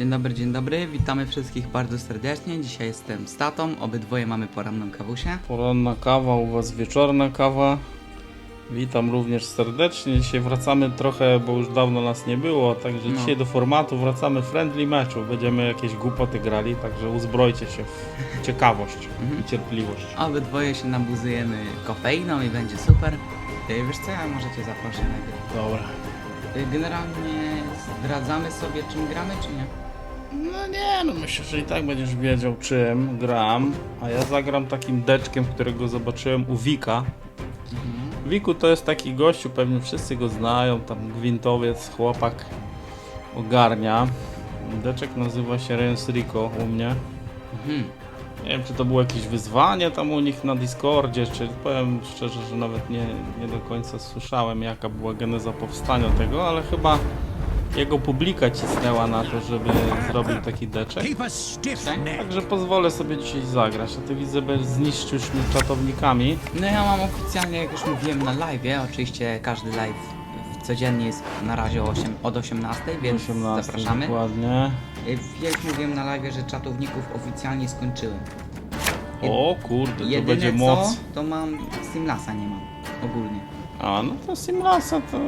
Dzień dobry, dzień dobry, witamy wszystkich bardzo serdecznie. Dzisiaj jestem z tatą, obydwoje mamy poranną kawusię. Poranna kawa, u Was wieczorna kawa. Witam również serdecznie. Dzisiaj wracamy trochę, bo już dawno nas nie było, także No. dzisiaj do formatu wracamy friendly meczu. Będziemy jakieś głupoty grali, także uzbrojcie się w ciekawość Mhm. i cierpliwość. Obydwoje się nabuzujemy kofeiną i będzie super. Wiesz co, ja może cię zaproszę najpierw. Dobra. Generalnie zdradzamy sobie czym gramy, czy nie? No nie, no myślę, że i tak będziesz wiedział czym gram, a ja zagram takim deczkiem, którego zobaczyłem u Wika. Wiku to jest taki gościu, pewnie wszyscy go znają, tam gwintowiec, chłopak ogarnia. Deczek nazywa się Rens Rico u mnie. Mhm. Nie wiem, czy to było jakieś wyzwanie tam u nich na Discordzie, czy powiem szczerze, że nawet nie, nie do końca słyszałem, jaka była geneza powstania tego, ale chyba jego publika cisnęła na to, żeby zrobił taki deczek. Także pozwolę sobie dzisiaj zagrać, a ty widzę, że zniszczysz mnie czatownikami. No ja mam oficjalnie, jak już mówiłem na live, oczywiście każdy live codziennie jest na razie 8, od 18, więc 18 zapraszamy. dokładnie. Y, Ja już mówiłem na live, że czatowników oficjalnie skończyłem. O kurde, to będzie co, moc. to mam Simlasa nie mam, ogólnie. A no to Simlasa to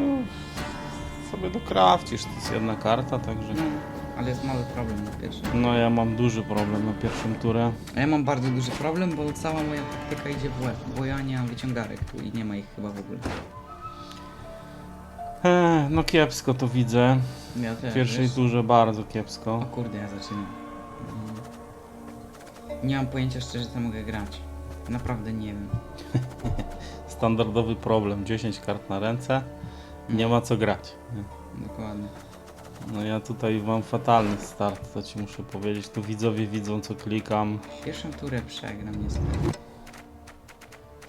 sobie dokrawcisz, to jest jedna karta, także... No, ale jest mały problem na pierwszym. No ja mam duży problem na pierwszym turze. A ja mam bardzo duży problem, bo cała moja taktyka idzie w łeb. Bo ja nie mam wyciągarek tu i nie ma ich chyba w ogóle. Ech, no kiepsko to widzę. Ja też, W pierwszej wiesz? turze bardzo O kiepsko. kurde, ja zaczynam. Mm. Nie mam pojęcia szczerze, co mogę grać. Naprawdę nie wiem. Standardowy problem, 10 kart na ręce, nie ma co grać. nie? Dokładnie. No ja tutaj mam fatalny start, to ci muszę powiedzieć. Tu widzowie widzą co klikam. Pierwszą turę przegram niestety.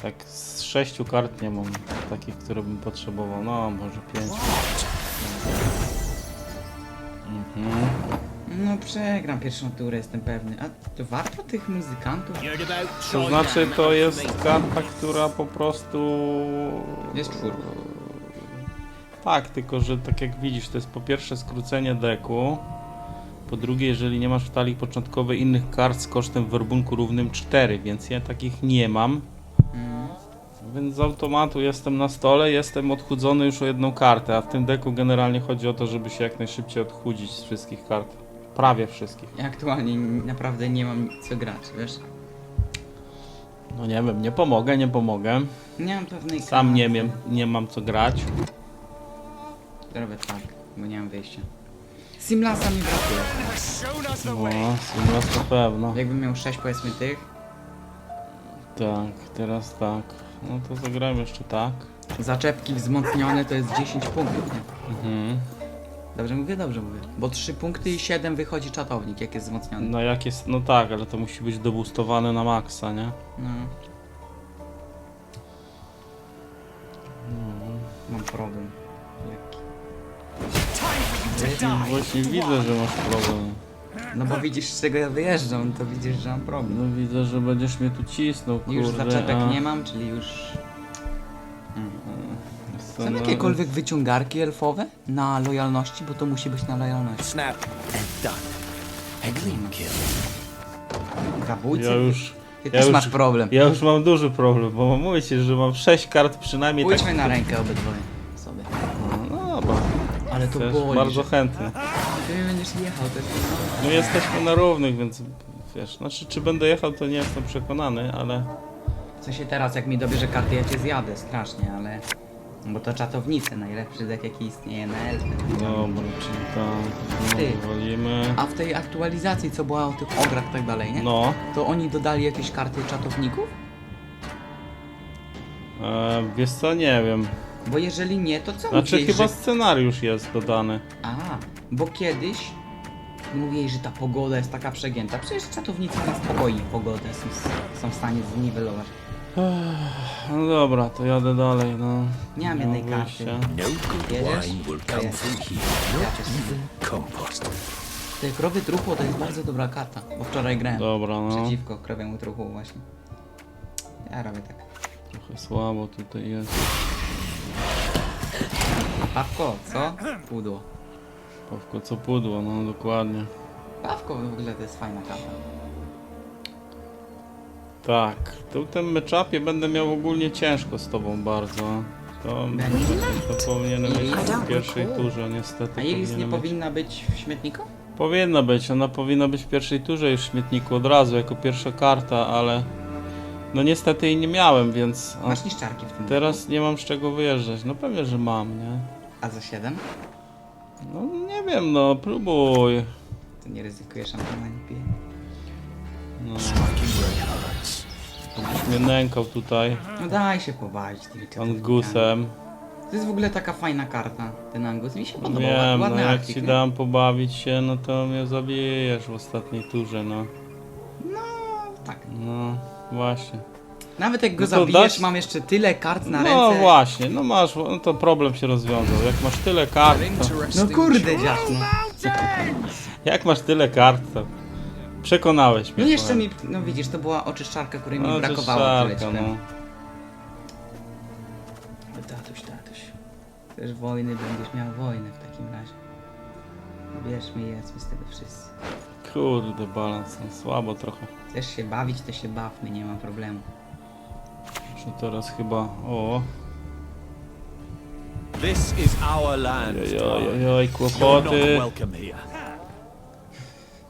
Tak z sześciu kart nie mam takich, które bym potrzebował. No może pięć. Mhm. No przegram pierwszą turę, jestem pewny. A to warto tych muzykantów? To znaczy to jest karta, która po prostu... Jest czwórka. Tak, tylko że tak jak widzisz, to jest po pierwsze skrócenie deku, po drugie, jeżeli nie masz w talii początkowej innych kart z kosztem werbunku równym 4, więc ja takich nie mam, Mm. więc z automatu jestem na stole, jestem odchudzony już o jedną kartę, a w tym deku generalnie chodzi o to, żeby się jak najszybciej odchudzić z wszystkich kart. Prawie wszystkich. Ja aktualnie naprawdę nie mam co grać, wiesz? No nie wiem, nie pomogę, nie pomogę. Nie mam pewnej Sam karty. nie wiem, nie mam co grać. Robię tak, bo nie mam wyjścia. Simlasa mi brakuje. No. Sylwester na pewno. Jakbym miał 6 powiedzmy tych, Tak, teraz tak. No to zagrałem jeszcze tak. zaczepki wzmocnione to jest 10 punktów, nie? Mhm. Dobrze mówię, dobrze mówię. Bo 3 punkty i 7 wychodzi czatownik, jak jest wzmocniony. No jak jest, no tak, ale to musi być dobustowane na maksa, nie? No. Mam problem. Jaki? Die. Właśnie widzę, że masz problem. No bo widzisz z czego ja wyjeżdżam, to widzisz, że mam problem. No widzę, że będziesz mnie tu cisnął, kurde. Już zaczepek a- nie mam, czyli już... Co, Są no, jakiekolwiek wyciągarki elfowe na lojalności, bo to musi być na lojalności. Snap and done. A clean kill. Zabójcy? Ja już, Ty ja też już- masz problem. ja już mam duży problem, bo mówię ci, że mam 6 kart przynajmniej tak... Pójdźmy na rękę obydwoje. No Ale to też boli. bardzo chętny. Ty mnie będziesz jechał, jest... No jesteśmy na równych, więc wiesz, znaczy czy będę jechał to nie jestem przekonany, ale... W sensie teraz jak mi dobierze karty, ja cię zjadę strasznie, ale... Bo to czatownice, najlepszy deck jaki istnieje na elfy. Dobra, czyli tak, Ty. no, wolimy. A w tej aktualizacji, co była o tych ograch i tak dalej, nie? No, To oni dodali jakieś karty czatowników? e, wiesz co, nie wiem. Bo jeżeli nie, to co Znaczy mówiłeś, chyba że... scenariusz jest dodany. A, bo kiedyś mówiłeś, że ta pogoda jest taka przegięta. Przecież czatownicy na spokojnie pogodę są, są w stanie zniwelować. No dobra, to jadę dalej, no. Nie mam jednej karty. wyjścia. No good wine will come here. Compost. Te krowy truchło to jest bardzo dobra karta, bo wczoraj grałem Dobra, no. przeciwko krowiemu truchłu właśnie. Ja robię tak. Trochę słabo tutaj jest. Pawko, co? Pudło. Pawko, co pudło, no dokładnie. Pawko w ogóle to jest fajna karta. Tak, tu w tym meczapie będę miał ogólnie ciężko z tobą bardzo. To, to powinienem być w pierwszej turze, niestety. A Iris nie powinienem być. powinna być w śmietniku? Powinna być, ona powinna być w pierwszej turze już w śmietniku od razu, jako pierwsza karta, ale no niestety jej nie miałem, więc a Masz niszczarki w tym. teraz nie mam z czego wyjeżdżać. No pewnie, że mam, nie? A za 7? No nie wiem, no próbuj. To nie ryzykujesz, szampana nie pije. No, żebyś mnie nękał tutaj No daj się pobawić tymi czatownikami. Angusem. To jest w ogóle taka fajna karta, ten Angus. Mi się podoba, wiem, no ładny jak artik, ci nie? dam pobawić się, no to mnie zabijesz w ostatniej turze, no. No, tak. No, właśnie. Nawet jak go No zabijesz, mam jeszcze tyle kart na No ręce. właśnie, no masz, no to problem się rozwiązał. Jak masz tyle kart, to... No kurde, dziasno. Jak masz tyle kart, to... Przekonałeś mnie. No jeszcze powiem. mi, no widzisz, to była oczyszczarka, której mi No, brakowało tyle czyszczarka, ci no. No tatuś, tatuś. Też wojny będziesz miał wojnę w takim razie. Bierzmy i jedzmy z tego wszyscy. Kurde, balans, no, słabo trochę. Chcesz się bawić, to się bawmy, nie ma problemu. Muszę teraz chyba... O, This is our land. ojoj, You're not kłopoty, welcome here.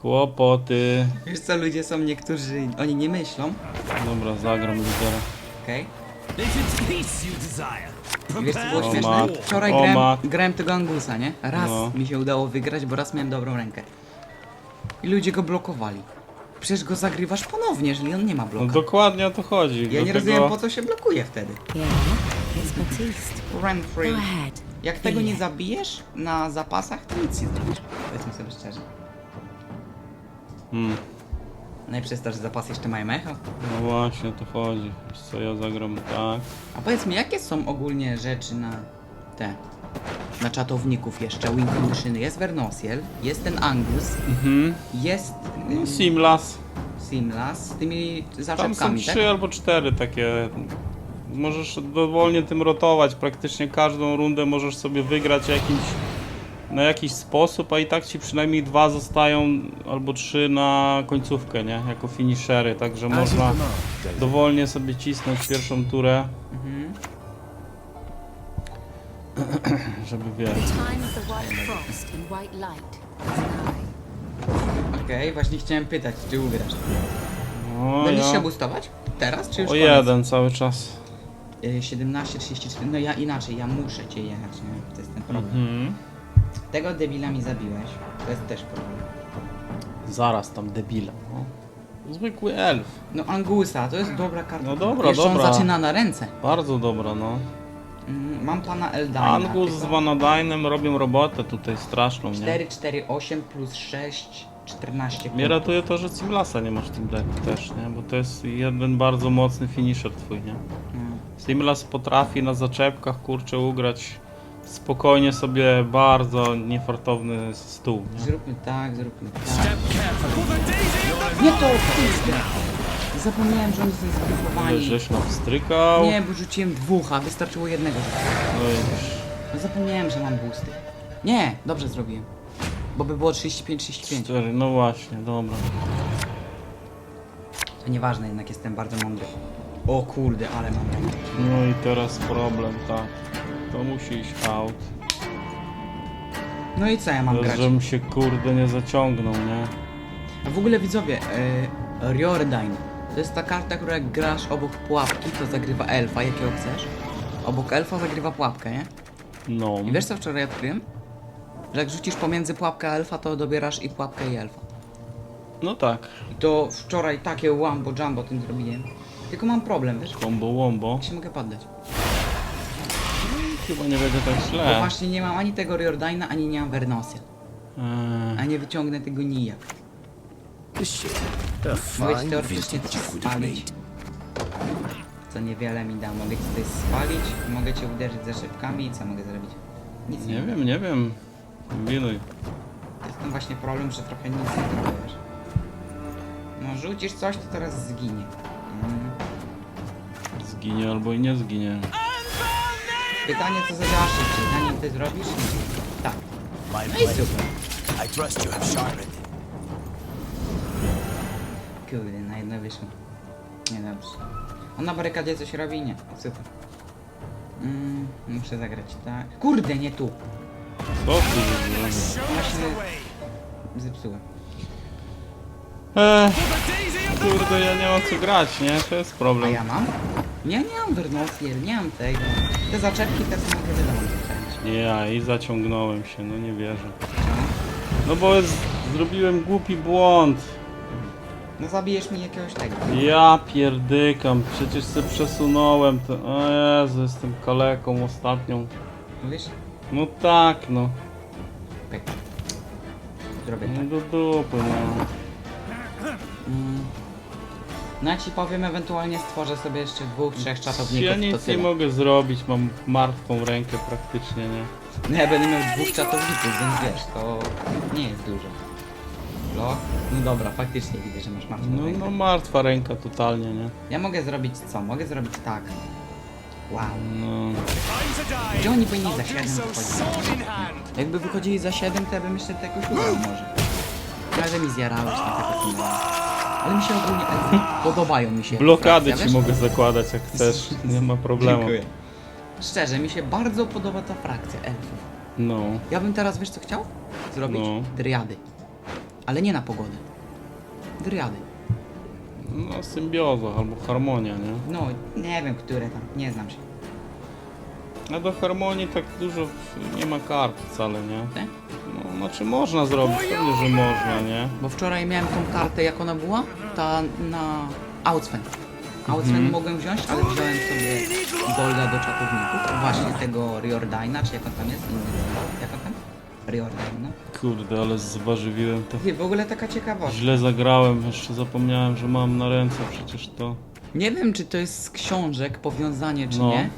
kłopoty. Wiesz co, ludzie są niektórzy, oni nie myślą, Dobra, zagram lidera. okej? It is peace you desire. I wiesz co było O śmieszne? mat. Wczoraj O grałem, mat. grałem tego Angusa, nie? Raz No. mi się udało wygrać, bo raz miałem dobrą rękę. I ludzie go blokowali. Przecież go zagrywasz ponownie, jeżeli on nie ma No bloka. dokładnie o to chodzi. Ja nie rozumiem po co się blokuje wtedy. Ahead. Jak tego nie Bije. zabijesz na zapasach, to nic nie zrobisz. Powiedzmy sobie szczerze. Hmm. No i przez to, że zapasy jeszcze mają echo. No właśnie o to chodzi. Wiesz co, ja zagram tak. A powiedz mi, jakie są ogólnie rzeczy na te... Na czatowników jeszcze, win condition. Jest Vernosiel, jest ten Angus, Mhm. jest No, y, Simlas. Simlas z tymi Tam są zaczepkami, tak? trzy albo cztery takie. Możesz dowolnie tym rotować. Praktycznie każdą rundę możesz sobie wygrać jakimś, na jakiś sposób, a i tak ci przynajmniej dwa zostają albo trzy na końcówkę, nie? Jako finishery, także można David. dowolnie sobie cisnąć pierwszą turę, Mhm. is nigh. Okej, właśnie chciałem pytać, czy ugrasz. No, Będziesz się ja... boostować? Teraz, czy już O koniec? jeden cały czas. Y, 17, 34, no ja inaczej, ja muszę cię jechać, nie? To jest ten problem. Mhm. Tego debila mi zabiłeś, to jest też problem. Zaraz tam debila. No. Zwykły elf. No Angusa, to jest dobra karta. No dobra, Jeszcze dobra. on zaczyna na ręce. Bardzo dobra, no. Mm, Mam pana Eldana. Angus z Vanadinem robią robotę tutaj straszną, nie? 4, 4, 8 plus 6, 14 Mnie punktów. ratuje to, że Simlasa nie masz w tym decku też, nie? Bo to jest jeden bardzo mocny finisher twój, nie? Mm. Simlas potrafi na zaczepkach, kurczę, ugrać spokojnie sobie bardzo niefartowny stół, nie? Zróbmy tak, zróbmy tak. Nie to, kurde. Zapomniałem, że oni są zgrupowani. Żeś nam wstrykał. Nie, bo rzuciłem dwóch, a wystarczyło jednego. No i... No zapomniałem, że mam boosty. Nie, dobrze zrobiłem. Bo by było 35-35. Cztery, no właśnie, dobra. To nieważne, jednak jestem bardzo mądry. O kurde, ale mam. No i teraz problem, tak. To musi iść out. No i co ja mam grać? Żebym się kurde nie zaciągnął, nie? A w ogóle widzowie, yy, Riordan to jest ta karta, która jak grasz obok pułapki, to zagrywa elfa, jakiego chcesz. Obok elfa zagrywa pułapkę, nie? No. I wiesz co wczoraj odkryłem? Że jak rzucisz pomiędzy pułapkę a elfa, to dobierasz i pułapkę i elfa. No tak. I to wczoraj takie wambo jumbo tym zrobiłem. Tylko mam problem, wiesz? Combo wombo. Jak się mogę poddać? Chyba nie będzie tak Bo źle. właśnie nie mam ani tego Riordina, ani nie mam Vernosia. Eee, A nie wyciągnę tego nijak. This ship. A Mogę ci fine teoretycznie vintage coś would have spalić. made. Co niewiele mi da. Mogę ci coś spalić, mogę cię uderzyć ze szybkami i co mogę zrobić? Nic nie nie wiem, nie wiem. Kombinuj. To jest ten właśnie problem, że trochę nic nie zrobisz. No rzucisz coś, to teraz zginie. Mm. Zginie albo i nie zginie. Pytanie co zadasz szybciej, zanim ty zrobisz? Tak. My No i super. I trust you have sharpened. Kurde, na jedno wyszło. Nie dobrze. On na barykadzie coś robi? Nie. Super. Mm, muszę zagrać tak. Kurde, nie tu. Zrobiłeś? Właśnie zepsułem. Ech, kurde, ja nie mam co grać, nie? To jest A problem. ja mam? Nie, nie mam Vernosiel, nie mam tego. Te zaczepki też mogę wydawać. Nie, ja i zaciągnąłem się, no nie wierzę. No bo z, zrobiłem głupi błąd. No zabijesz mi jakiegoś tego. Ja pierdykam, przecież se przesunąłem to. O Jezu, jestem kaleką ostatnią. Mówisz? No tak, no. Pyk. Zrobię No tak. do dupy, no. Mm. No ja ci powiem, ewentualnie stworzę sobie jeszcze dwóch, trzech czatowników, Ja to nic nie tyle. mogę zrobić, mam martwą rękę praktycznie, nie? No ja będę miał dwóch czatowników, więc wiesz, to nie jest dużo. No dobra, faktycznie widzę, że masz martwą No, rękę. no martwa ręka totalnie, nie? Ja mogę zrobić co? Mogę zrobić tak. Wow. No. Gdzie oni powinni za 7 wychodzić? Jakby wychodzili za 7, to ja bym jeszcze jakoś ugrał może. Ale mi zjarałeś na tego tunelu. Ale mi się ogólnie elfy podobają mi się. Blokady frakcja, ci wiesz? mogę zakładać jak chcesz, nie ma problemu. Dziękuję. Szczerze, mi się bardzo podoba ta frakcja elfów. No. Ja bym teraz, wiesz co chciał? Zrobić? No. Dryady. Ale nie na pogodę. Dryady. No symbioza albo harmonia, nie? No, nie wiem, które tam, nie znam się. A do harmonii tak dużo nie ma kart wcale, nie? Ty? No, znaczy można zrobić, pewnie, że można, nie? Bo wczoraj miałem tą kartę, jak ona była? Ta na Outsven. Outsven Mhm. mogłem wziąć, ale wziąłem sobie Golda do czatowników. Właśnie tego Riordina, czy jak on tam jest? Nie, Jak on tam? Riordine, no. Kurde, ale zważywiłem to. Ty, w ogóle taka ciekawostka. Źle zagrałem, jeszcze zapomniałem, że mam na ręce przecież to. Nie wiem, czy to jest z książek powiązanie, czy No. nie,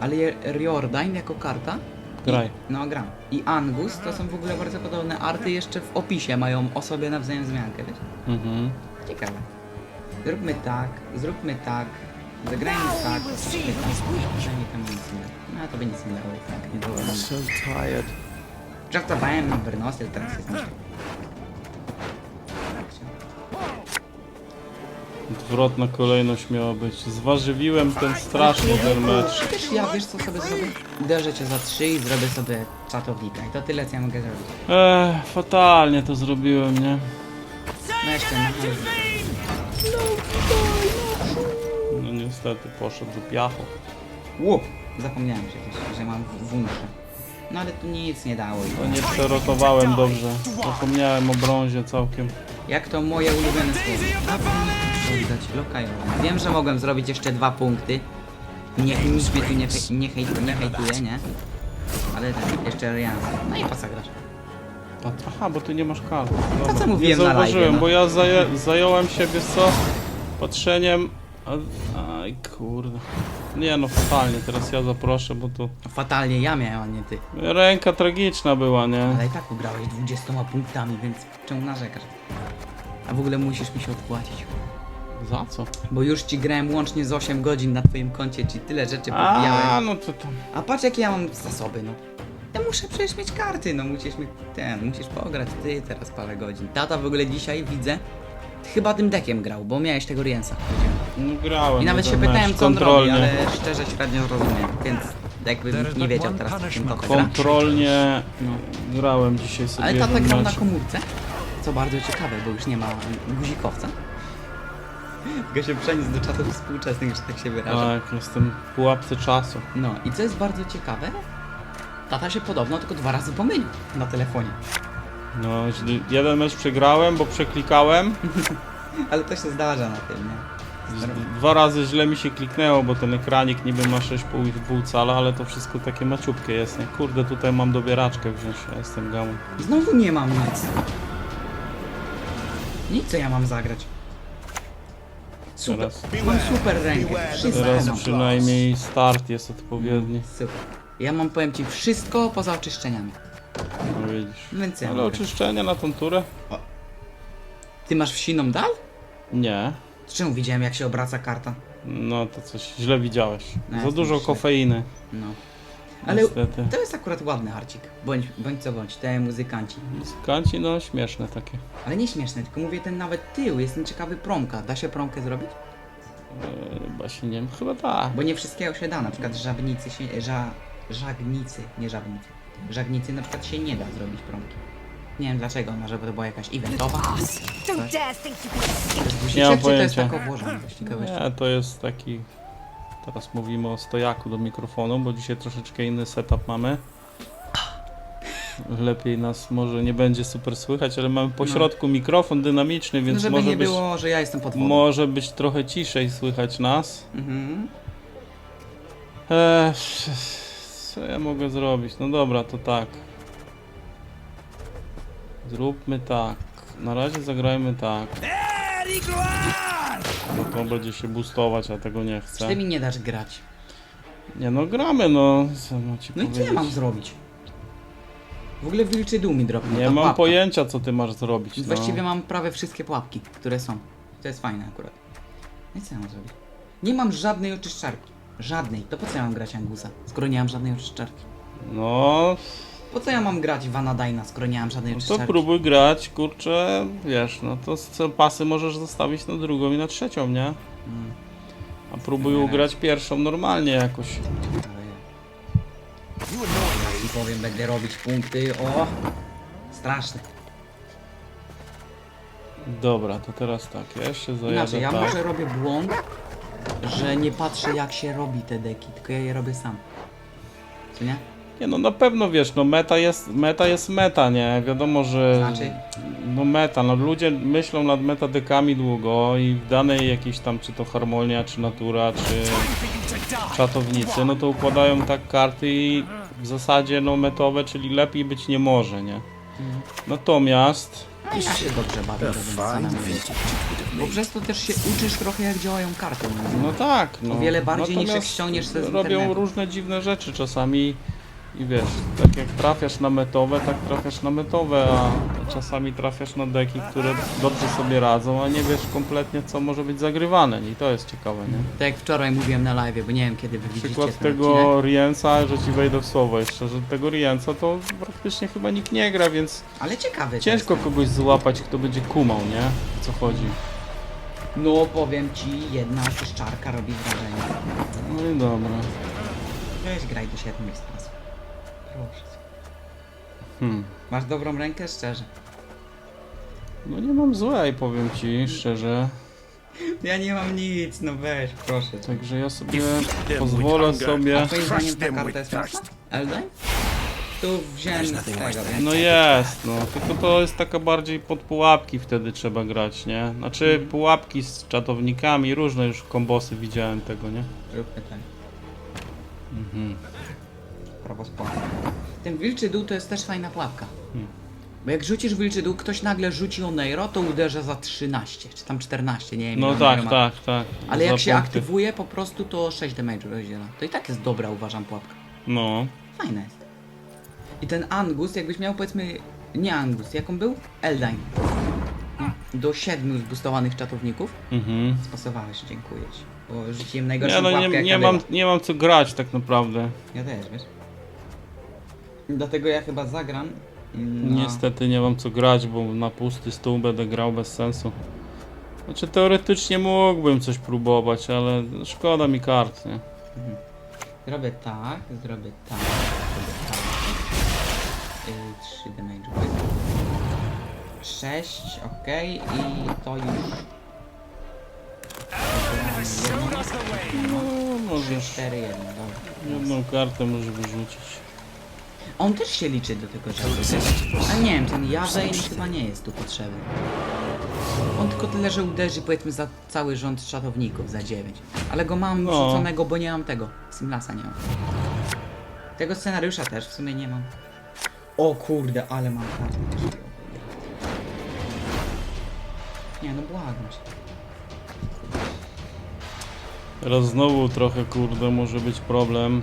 ale je- Riordine jako karta. Graj. I, no, gram. I Angus to są w ogóle bardzo podobne arty, jeszcze w opisie mają o sobie nawzajem wzmiankę, wiesz? Mhm. Ciekawe. Zróbmy tak, zróbmy tak, zagrajmy tak, zróbmy tak. Przynajmniej tam nic nie. No to by nic nie dało, tak, nie dało. So tired. Żartowałem, mam Vernosil, teraz jest myślę. Odwrotna kolejność miała być. Zważywiłem ten straszny ten mecz. Przecież ja wiesz co sobie zrobię? Uderzę cię za trzy i zrobię sobie czatownika. I to tyle co ja mogę zrobić. Ech, fatalnie to zrobiłem, nie? No jeszcze na No niestety poszedł do piachu. Łup! Zapomniałem przecież, że mam w- wunsze. No ale tu nic nie dało. To nie przerotowałem dobrze. Zapomniałem o brązie całkiem. Jak to moje ulubione słowo. Oddać. Wiem, że mogłem zrobić jeszcze dwa punkty. Nie, nikt mnie tu nie, hej- nie, hej, nie hejtuje, nie? Ale tak, jeszcze Rian. No i po co grasz? A, aha, bo ty nie masz kart. Dobra. co mówiłem nie na live, zauważyłem, no. bo ja zaję, zająłem się, wiesz co, patrzeniem... A, aj kurde. Nie no, fatalnie, teraz ja zaproszę, bo to... Fatalnie ja miałem, a nie ty. Ręka tragiczna była, nie? Ale i tak ugrałeś 20 punktami, więc czemu narzekasz? A w ogóle musisz mi się odpłacić. Za co? Bo już ci grałem łącznie z 8 godzin na twoim koncie, ci tyle rzeczy A, no to tam... A patrz jakie ja mam zasoby, no. Ja muszę przecież mieć karty, no musisz mi ten, musisz pograć ty teraz parę godzin. Tata w ogóle dzisiaj widzę, chyba tym dekiem grał, bo miałeś tego Riensa. No grałem. I nawet się ten pytałem mecz co on robi, kontrolnie. ale szczerze średnio rozumiem, więc jakbym nie wiedział teraz w czym gra. Kontrolnie No. grałem dzisiaj sobie Ale tata jeden grał na mecz. komórce, co bardzo ciekawe, bo już nie ma guzikowca. Tylko się przeniósł do czatów współczesnych, że tak się wyraża. Tak, jestem w pułapce czasu. No i co jest bardzo ciekawe, tata się podobno tylko dwa razy pomylił na telefonie. No, jeden mecz przegrałem, bo przeklikałem. Ale to się zdarza na tym, nie? Dwa razy źle mi się kliknęło, bo ten ekranik niby ma 6,5 cala, ale to wszystko takie maciupkie jest, nie? Kurde, tutaj mam dobieraczkę wziąć, ja jestem gamą. Znowu nie mam nic. Nic co ja mam zagrać. Super. Teraz, Mam super rękę. Wszystko teraz przynajmniej start jest odpowiedni. Super. Ja mam, powiem ci, wszystko poza oczyszczeniami. No widzisz. Więc ja Ale mogę. oczyszczenie na tą turę? Ty masz wsiną dal? Nie. Z czemu widziałem jak się obraca karta? No to coś źle widziałeś. No, Za dużo źle. kofeiny. No. Ale Niestety. to jest akurat ładny harcik. Bądź, bądź co bądź, te muzykanci. Muzykanci, no śmieszne takie. Ale nie śmieszne, tylko mówię ten nawet tył. Jestem ciekawy promka. Da się promkę zrobić? Eee, Chyba się nie wiem, chyba tak. Bo nie wszystkiego się da. Na przykład żabnicy się... Ża, żagnicy, nie żabnicy. Żagnicy na przykład się nie da zrobić promki. Nie wiem dlaczego, może bo to była jakaś eventowa. Escape. To jest Nie mam czy to jest pojęcia. tak? Coś ciekawego. Nie, to jest taki... Teraz mówimy o stojaku do mikrofonu, bo dzisiaj troszeczkę inny setup mamy. Lepiej nas może nie będzie super słychać, ale mamy po No. środku mikrofon dynamiczny, No więc żeby może nie być, było, że ja jestem pod wodą. może być trochę ciszej słychać nas. Mhm. Eee, co ja mogę zrobić? No dobra, to tak. Zróbmy tak. Na razie zagrajmy tak. Bo to będzie się boostować, a tego nie chcę. ty mi nie dasz grać? Nie no, gramy no. Co mam ci No i co ja mam zrobić? W ogóle wilczy dół mi dropnął. Nie ta mam pułapka. pojęcia co ty masz zrobić. No. Właściwie mam prawie wszystkie pułapki, które są. To jest fajne akurat. No i co ja mam zrobić? Nie mam żadnej oczyszczarki. Żadnej. To po co ja mam grać Angusa, skoro nie mam żadnej oczyszczarki? No, Po co ja mam grać Vanadina, skoro nie mam żadnej no to oczyszczarki? próbuj grać, kurczę, wiesz, no to co pasy możesz zostawić na drugą i na trzecią, nie? Mm, A próbuj ugrać pierwszą normalnie jakoś. ale I powiem, będę robić punkty. O! Straszne. Dobra, to teraz tak, ja jeszcze zajadę Inaczej, ja tak. może robię błąd, że nie patrzę jak się robi te deki, tylko ja je robię sam. Co nie? Nie no, na pewno wiesz, no meta jest, meta jest meta, nie? Wiadomo, że... Znaczy? No meta, no ludzie myślą nad metadekami długo i w danej jakiejś tam, czy to harmonia, czy natura, czy czatownicy, no to układają tak karty i w zasadzie no metowe, czyli lepiej być nie może, nie? Natomiast... A ja się dobrze bawię robiąc samemu. Bo przez to też się uczysz trochę jak działają karty. No tak, no. O wiele bardziej niż jak Natomiast ściągniesz sobie z Robią internetu. różne dziwne rzeczy czasami i wiesz, tak jak trafiasz na metowe, tak trafiasz na metowe, a czasami trafiasz na deki, które dobrze sobie radzą, a nie wiesz kompletnie co może być zagrywane i to jest ciekawe, nie? Tak jak wczoraj mówiłem na live, bo nie wiem kiedy wy widzicie Przykład ten tego odcinek. Riensa, że ci wejdę w słowo jeszcze, że tego Riensa to praktycznie chyba nikt nie gra, więc Ale ciekawy ciężko kogoś złapać, kto będzie kumał, nie? O co chodzi. jest. No powiem ci, jedna oczyszczarka robi wrażenie. No i dobra. Weź graj do 7 teraz. Proszę. Hmm. Masz dobrą rękę? Szczerze. No nie mam złej, powiem ci szczerze. Ja nie mam nic, no weź, proszę. Także ja sobie pozwolę A sobie. twoim zdaniem ta them karta jest mocna? Elden? Tu wziąłem z tego, więc... No jest, no. Tylko to jest taka bardziej pod pułapki wtedy trzeba grać, nie? Znaczy pułapki z czatownikami, różne już kombosy widziałem tego, nie? Róbmy tak. Mhm. Prawo spławia. Ten wilczy dół to jest też fajna pułapka. Hmm. Bo jak rzucisz wilczy dół, ktoś nagle rzuci Oneiro, to uderza za 13, czy tam 14, nie wiem. No tak, ma. tak, tak. Ale jak się punkty. aktywuje, po prostu to 6 damage rozdziela. To i tak jest dobra, uważam, pułapka. No. Fajna jest. I ten Angus, jakbyś miał powiedzmy... Nie Angus, jaką był? Eldine. No, Do 7 zbustowanych czatowników. Mhm. Spasowałeś, dziękuję ci. Bo rzuciłem najgorszą Nie, no pułapkę, nie, jaka nie, była. mam, nie mam co grać tak naprawdę. Ja też, wiesz? Dlatego ja chyba zagram. Na... Niestety nie mam co grać, bo na pusty stół będę grał bez sensu. Znaczy teoretycznie mógłbym coś próbować, ale szkoda mi kart, nie? Zrobię tak, zrobię tak, zrobię tak. Yy, 3 damage. 6, ok, i to już. No, możesz 4, 1, dobra. jedną kartę możesz wyrzucić. On też się liczy do tego rzeczy. Ale nie wiem, ten Jarzejn chyba nie jest tu potrzebny. On tylko tyle, że uderzy powiedzmy za cały rząd szatowników, za 9. Ale go mam No. wrzuconego, bo nie mam tego. Simlasa nie mam. Tego scenariusza też w sumie nie mam. O kurde, ale mam kartę. Nie no, błagam cię. Teraz znowu trochę kurde może być problem.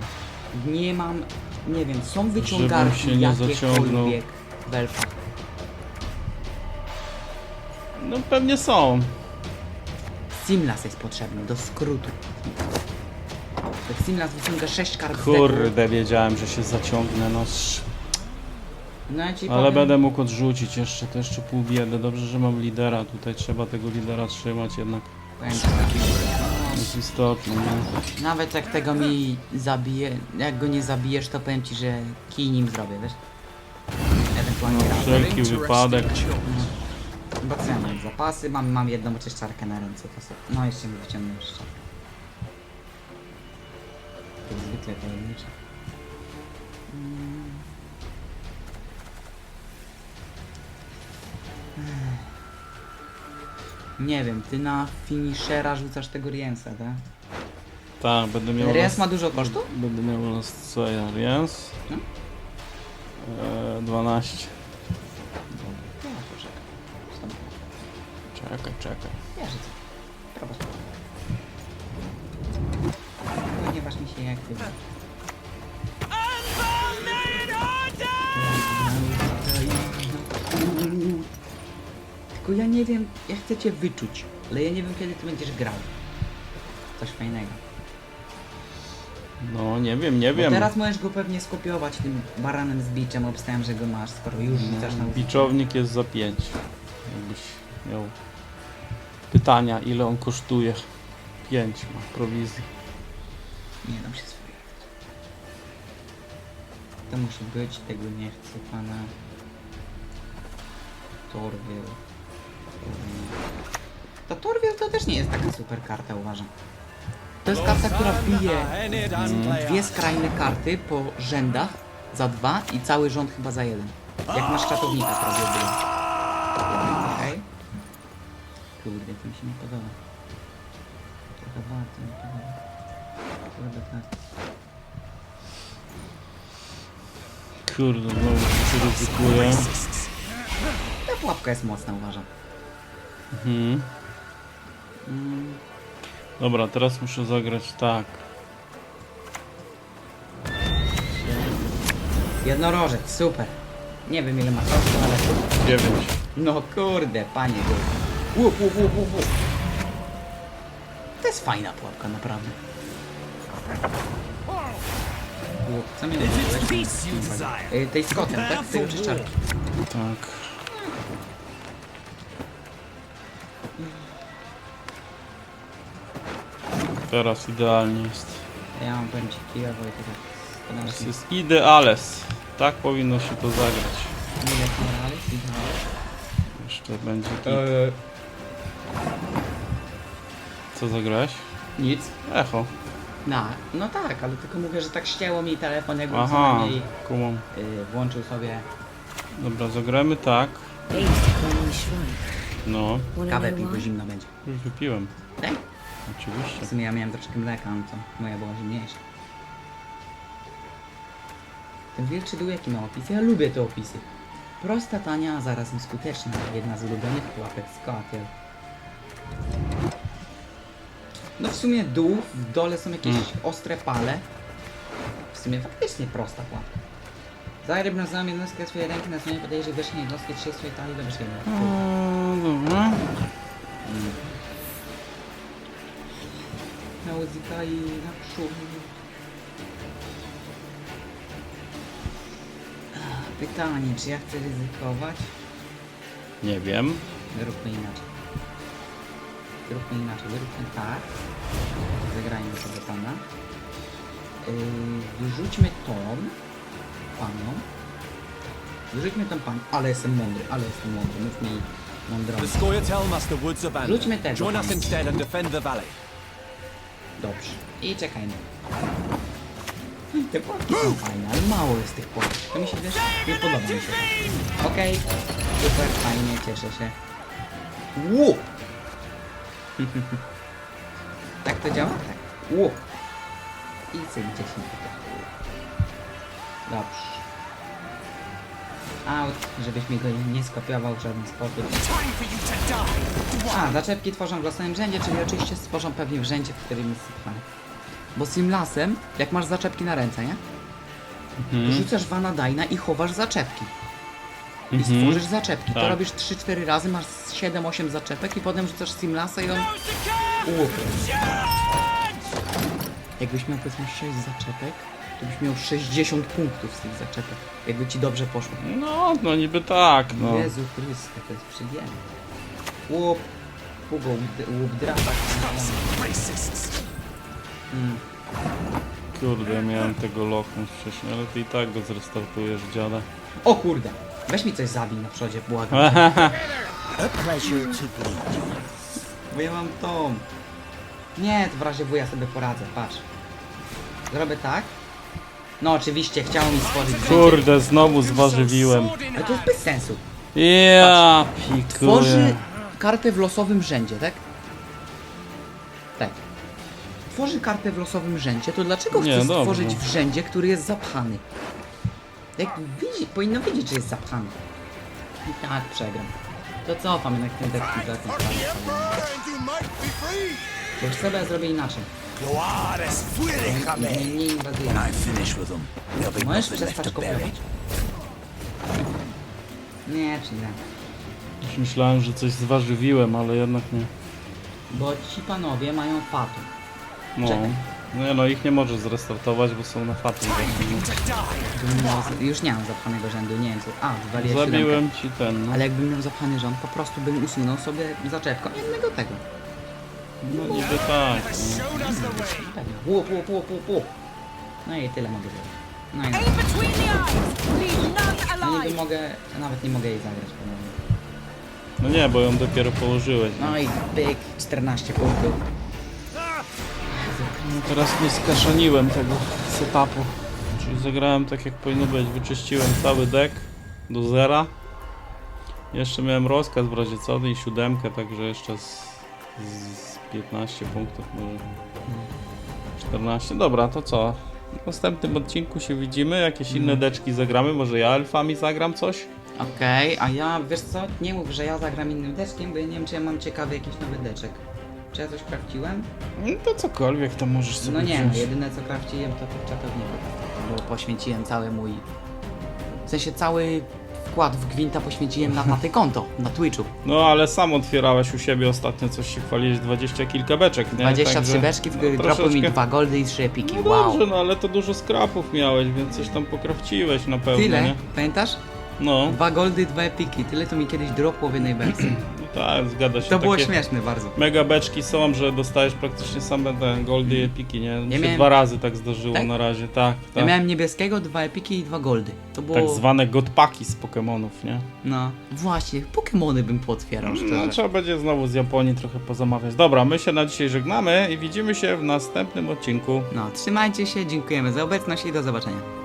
Nie mam, nie wiem, są wyciągarki się nie zaciągnął. jakiekolwiek w elfach. No pewnie są. Simlas jest potrzebny do skrótu. Jak Simlas wyciąga 6 kart z deku, Kurde, wiedziałem, że się zaciągnę, no. sz- no ja ci Ale powiem, będę mógł odrzucić jeszcze, to jeszcze pół biedy. Dobrze, że mam lidera, tutaj trzeba tego lidera trzymać jednak. powiem ci tak, Jest istotne, nie? Nawet jak tego mi zabije, jak go nie zabijesz, to powiem ci, że kij nim zrobię, wiesz? Ewentualnie raz. Wszelki wypadek. Bo co ja mam? Zapasy, mam, mam jedną oczyszczarkę na ręce, to sobie. No jeszcze mi wyciągnę jeszcze. Jak zwykle tajemnicze. Mm. Ech. Nie wiem, ty na finishera rzucasz tego Riensa, tak? Tak, będę miał. Riens ma dużo kosztu? Będę miał nas co ja, Riens? No. E, 12. No, poczekaj. Stąd. Czekaj, czekaj. Ci. Prawo sprawa. Ponieważ mi się jak ty. Tylko ja nie wiem, ja chcę cię wyczuć, ale ja nie wiem kiedy ty będziesz grał. Coś fajnego. No, nie wiem, nie Bo wiem. teraz możesz go pewnie skopiować tym baranem z biczem, obstałem, że go masz, skoro już rzucasz na Biczownik jest za 5. Jakbyś miał pytania, ile on kosztuje. 5 ma prowizji. Nie dam się swoje. To musi być, tego nie chcę pana. Torwiel. To Torwiel to też nie jest taka super karta, uważam. To jest karta, która bije dwie skrajne karty po rzędach za dwa i cały rząd chyba za jeden. Jak masz czatownika prawie było. Okej. Kurde, to mi się nie podoba. Trochę bardzo nie podoba. Kurde, tak. Kurde, znowu się ryzykuje. Ta pułapka jest mocna, uważam. Mhm. Mm, Dobra, teraz muszę zagrać tak. jednorożec, super. Nie wiem ile ma kosztu, ale... 9. No kurde, panie. Łup, łup, łup, łup, łup. To jest fajna pułapka, naprawdę. Łup, co mnie? Y, Tej z kotem, tak? Tej oczyszczarki. Tak. Teraz idealnie jest. Ja mam kijowo i tak Teraz jest ideales. Tak powinno się to zagrać. Ile morales i morales? Jeszcze będzie tu. Eee, Co zagrałeś? nic. Echo. No, no tak, ale tylko mówię, że tak ścięło mi telefon, jakbym co Aha, najmniej kumam. y, włączył sobie Dobra, zagramy tak. Shrine. No, Wanna kawę know pił, bo why? zimno będzie. już wypiłem. Tak? W Oczywiście. sumie ja miałem troszkę mleka, no to moja była zimniejsza. Ten wilczy dół jaki ma opis? Ja lubię te opisy. Prosta, tania, a zarazem skuteczna. Jedna z ulubionych pułapek z Koatiel. No w sumie dół, w dole są jakieś Mm. ostre pale. W sumie faktycznie prosta pułapka. Zagraj brązową jednostkę swojej ręki na stronie podejrze wierzchniej jednostki 3 swojej talii do wyższej dobra. Na muzyka i na przód. Pytanie, czy ja chcę ryzykować? Nie wiem. Zróbmy inaczej. Zróbmy inaczej, zróbmy tak. Zagrajmy sobie pana. Yy, wyrzućmy tą panią. Wyrzućmy tą panią. Ale jestem mądry, ale jestem mądry. Mów mi mądrą. The Scoia'tael must the woods abandon. Rzućmy tego. Join us instead and defend the valley. Dobrze. I czekajmy. Te płatki są fajne, ale mało jest tych płatków. To mi się wiesz, nie podoba mi się. Okej, super, fajnie, cieszę się. Łup! tak to działa? Tak. Łup! I cyk 10 tutaj. Dobrze. Out, żebyś mi go nie skopiował w żaden sposób. A, zaczepki tworzą w losowym rzędzie, czyli oczywiście stworzą pewnie w rzędzie, w którym jest sypany. Bo Simlasem, jak masz zaczepki na ręce, nie? Mhm. Rzucasz Vanadina i chowasz zaczepki. I Mhm. stworzysz zaczepki. To Tak. robisz 3-4 razy, masz 7-8 zaczepek i potem rzucasz Simlasa i on... Łupie. Jakbyś miał powiedzmy 6 zaczepek, to byś miał 60 punktów z tych zaczepek. Jakby ci dobrze poszło. No, no niby tak, no. Jezu Chryste, to jest przyjemne. Łup, Hugo, łup- łup drapa. Mm. Kurde, ja miałem tego lokum wcześniej, ale ty i tak go zrestartujesz, dziada. O kurde, weź mi coś zabij na przodzie, błagam. Bo ja mam tą. Nie, to w razie wuja sobie poradzę, patrz. Zrobię tak. No oczywiście, chciało mi stworzyć rzędzie, Kurde, znowu zwarzywiłem. ale to jest bez sensu. Ja Tworzy pikuję. kartę w losowym rzędzie, tak? Tak. Tworzy kartę w losowym rzędzie, to dlaczego Nie, chce stworzyć w rzędzie, który jest zapchany? Jak widzi, powinno wiedzieć, że jest zapchany. I tak przegram. To cofam jednak ten inwazyjnie. finish with them, there'll be Możesz nothing left przestać to bury. kopiować? Nie, czy nie. Już myślałem, że coś zwarzywiłem, ale jednak nie. Bo ci panowie mają fatum. No. Czekaj. Nie no, ich nie możesz zrestartować, bo są na fatum właśnie. Gdybym miał, już nie mam zapchanego rzędu, nie wiem co. A, zwaliłeś siódemkę. Zabiłem ci ten, no. Ale jakbym miał zapchany rząd, po prostu bym usunął sobie zaczepką jednego tego. No niby tak. Tak, łup, łup, łup, łup, łup. No i tyle mogę zrobić. No i none no niby mogę, nawet nie mogę jej zagrać ponownie. No nie, bo ją dopiero położyłeś. No i pyk, 14 punktów. No teraz nie skaszaniłem tego setupu. Czyli zagrałem tak jak powinno być. Wyczyściłem cały deck do zera. Jeszcze miałem rozkaz w razie co i siódemkę, także jeszcze z, z 15 punktów może. 14. Dobra, to co? W następnym odcinku się widzimy. Jakieś inne deczki zagramy. Może ja elfami zagram coś? Okej, a ja, wiesz co, nie mów, że ja zagram innym deczkiem, bo ja nie wiem, czy ja mam ciekawy jakiś nowy deczek. Czy ja coś krawciłem? No to cokolwiek to możesz sobie No nie, wziąć. no jedyne co krawciłem to tych czatowników. Bo poświęciłem cały mój... W sensie cały wkład w Gwinta poświęciłem na taty konto, na Twitchu. No ale sam otwierałeś u siebie ostatnio coś się chwaliłeś, 20 kilka beczek, nie? 23 Także- beczki, w no, dropły mi troszeczkę- dwa goldy i trzy epiki, No wow. dobrze, no ale to dużo skrapów miałeś, więc coś tam pokrawciłeś na pewno, Tyle, nie? pamiętasz? No, Dwa goldy, dwa epiki, tyle to mi kiedyś dropło w jednej beczce. Tak, zgadza się. To było takie śmieszne bardzo. Mega beczki są, że dostajesz praktycznie same te goldy i epiki, nie? Mi się miałem- dwa razy tak zdarzyło Tak? na razie, tak, Ja tak. miałem niebieskiego, dwa epiki i dwa goldy. To było... Tak zwane godpaki z Pokemonów, nie? No, właśnie, Pokemony bym pootwierał, No trzeba będzie znowu z Japonii trochę pozamawiać. Dobra, my się na dzisiaj żegnamy i widzimy się w następnym odcinku. No, trzymajcie się, dziękujemy za obecność i do zobaczenia.